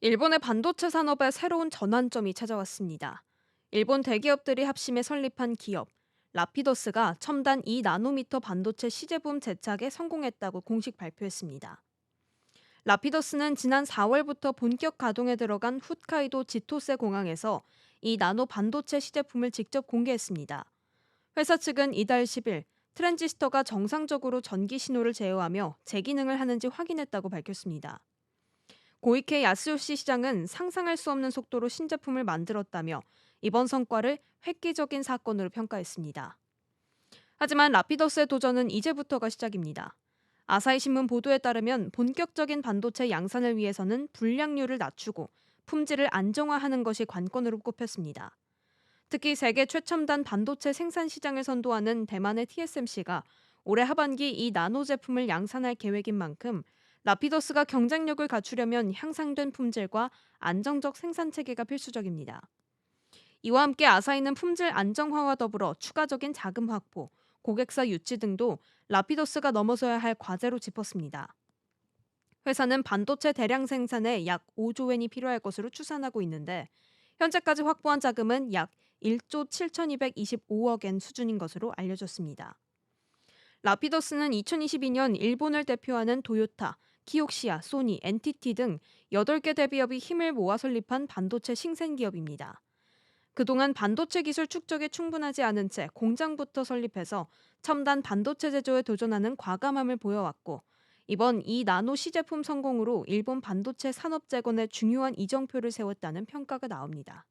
일본의 반도체 산업에 새로운 전환점이 찾아왔습니다. 일본 대기업들이 합심해 설립한 기업 라피더스가 첨단 2나노미터 반도체 시제품 제작에 성공했다고 공식 발표했습니다. 라피더스는 지난 4월부터 본격 가동에 들어간 훗카이도 지토세 공항에서 이 나노 반도체 시제품을 직접 공개했습니다. 회사 측은 이달 10일 트랜지스터가 정상적으로 전기 신호를 제어하며 재기능을 하는지 확인했다고 밝혔습니다. 고이케 야스요시 시장은 상상할 수 없는 속도로 신제품을 만들었다며 이번 성과를 획기적인 사건으로 평가했습니다. 하지만 라피더스의 도전은 이제부터가 시작입니다. 아사히 신문 보도에 따르면 본격적인 반도체 양산을 위해서는 불량률을 낮추고 품질을 안정화하는 것이 관건으로 꼽혔습니다. 특히 세계 최첨단 반도체 생산 시장을 선도하는 대만의 TSMC가 올해 하반기 이 나노 제품을 양산할 계획인 만큼 라피더스가 경쟁력을 갖추려면 향상된 품질과 안정적 생산 체계가 필수적입니다. 이와 함께 아사히는 품질 안정화와 더불어 추가적인 자금 확보, 고객사 유치 등도 라피더스가 넘어서야 할 과제로 짚었습니다. 회사는 반도체 대량 생산에 약 5조 엔이 필요할 것으로 추산하고 있는데 현재까지 확보한 자금은 약 1조 7,225억 엔 수준인 것으로 알려졌습니다. 라피더스는 2022년 일본을 대표하는 도요타, 키옥시아, 소니, NTT 등 8개 대기업이 힘을 모아 설립한 반도체 신생 기업입니다. 그동안 반도체 기술 축적에 충분하지 않은 채 공장부터 설립해서 첨단 반도체 제조에 도전하는 과감함을 보여왔고 이번 이 나노 시제품 성공으로 일본 반도체 산업 재건에 중요한 이정표를 세웠다는 평가가 나옵니다.